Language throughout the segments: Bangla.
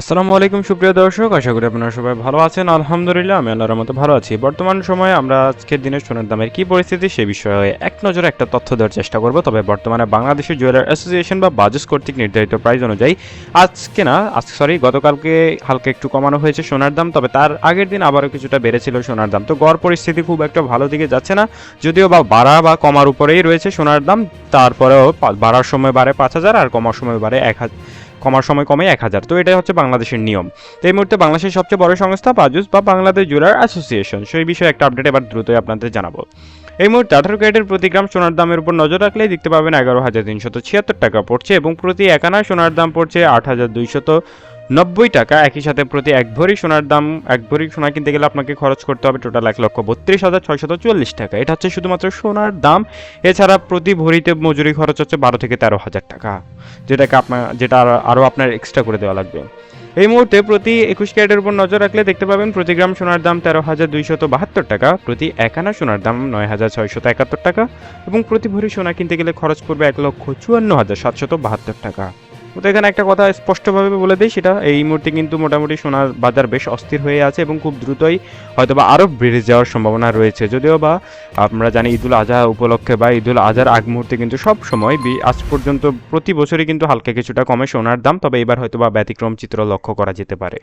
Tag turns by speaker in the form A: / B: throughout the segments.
A: আসসালামু আলাইকুম, সুপ্রিয় দর্শক, আশা করি আপনারা সবাই ভালো আছেন। আলহামদুলিল্লাহ, আমি আল্লাহর মতো ভালো আছি। বর্তমান সময়ে আমরা আজকের দিনে সোনার দামের কী পরিস্থিতি সে বিষয়ে এক নজরে একটা তথ্য দেওয়ার চেষ্টা করব। তবে বর্তমানে বাংলাদেশের জুয়েলার অ্যাসোসিয়েশন বা বাজেস কর্তৃক নির্ধারিত প্রাইস অনুযায়ী আজকে না আজ, সরি, গতকালকে হালকা একটু কমানো হয়েছে সোনার দাম, তবে তার আগের দিন আবারও কিছুটা বেড়েছিল সোনার দাম। তো গড় পরিস্থিতি খুব একটা ভালো দিকে যাচ্ছে না, যদিও বা বাড়া বা কমার উপরেই রয়েছে সোনার দাম। তারপরেও বাড়ার সময় বাড়ে পাঁচ হাজার, আর কমার সময় বাড়ে এক হাজার কমার সময় কমে এক হাজার। তো এটাই হচ্ছে বাংলাদেশের নিয়ম। তো এই মুহূর্তে বাংলাদেশের সবচেয়ে বড় সংস্থা পাজুস বা বাংলাদেশ জুয়েলার অ্যাসোসিয়েশন। সেই বিষয়ে একটা আপডেট এবার দ্রুতই আপনাদের জানাব। এই মুহূর্তে আঠারো ক্যারেটের প্রতি গ্রাম সোনার দামের উপর নজর রাখলেই দেখতে পাবেন এগারো হাজার তিনশত ছিয়াত্তর টাকা পড়ছে এবং প্রতি একানা সোনার দাম পড়ছে আট হাজার দুইশত নব্বই টাকা একই সাথে প্রতি এক ভরি সোনার দাম, এক ভরি সোনা কিনতে গেলে আপনাকে খরচ করতে হবে টোটাল এক লক্ষ বত্রিশ হাজার ছয়শত চুয়াল্লিশ টাকা। এটা হচ্ছে শুধুমাত্র সোনার দাম। এছাড়া প্রতি ভরিতে মজুরি খরচ হচ্ছে বারো থেকে তেরো হাজার টাকা, যেটাকে আপনার যেটা আর- আরও আপনার এক্সট্রা করে দেওয়া লাগবে। এই মুহূর্তে প্রতি একুশ ক্যারেটের উপর নজর রাখলে দেখতে পাবেন প্রতি গ্রাম সোনার দাম তেরো হাজার দুইশত বাহাত্তর টাকা, প্রতি এক আনা সোনার দাম নয় হাজার ছয়শত একাত্তর টাকা এবং প্রতি ভরি সোনা কিনতে গেলে খরচ পড়বে এক লক্ষ চুয়ান্ন হাজার সাতশত বাহাত্তর টাকা। তো এখানে একটা কথা স্পষ্টভাবে বলে দিই, সেটা এই মুহূর্তে কিন্তু মোটামুটি সোনার বাজার বেশ অস্থির হয়ে আছে এবং খুব দ্রুতই হয়তোবা আরও বেড়ে যাওয়ার সম্ভাবনা রয়েছে। যদিও বা আমরা জানি ঈদুল আজহা উপলক্ষে বা ঈদুল আজহার আগ মুহূর্তে কিন্তু সব সময় বি- আজ পর্যন্ত প্রতি বছরই কিন্তু হালকা কিছুটা কমে সোনার দাম, তবে এবার হয়তো বা ব্যতিক্রম চিত্র লক্ষ্য করা যেতে পারে।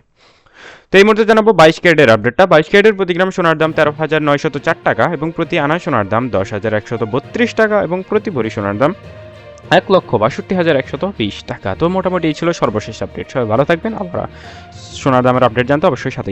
A: তো এই মুহূর্তে জানাব বাইশ ক্যারেটের আপডেটটা। বাইশ ক্যারেটের প্রতি গ্রাম সোনার দাম তেরো হাজার নয়শত চার টাকা এবং প্রতি আনা সোনার দাম দশ হাজার একশত বত্রিশ টাকা এবং প্রতি ভরি সোনার দাম এক লক্ষ বাষট্টি হাজার একশত বিশ টাকা। তো মোটামুটি ছিল সর্বশেষ আপডেট সবাই ভালো থাকবেন। আবার সোনার দামের আপডেট জানতে অবশ্যই সাথে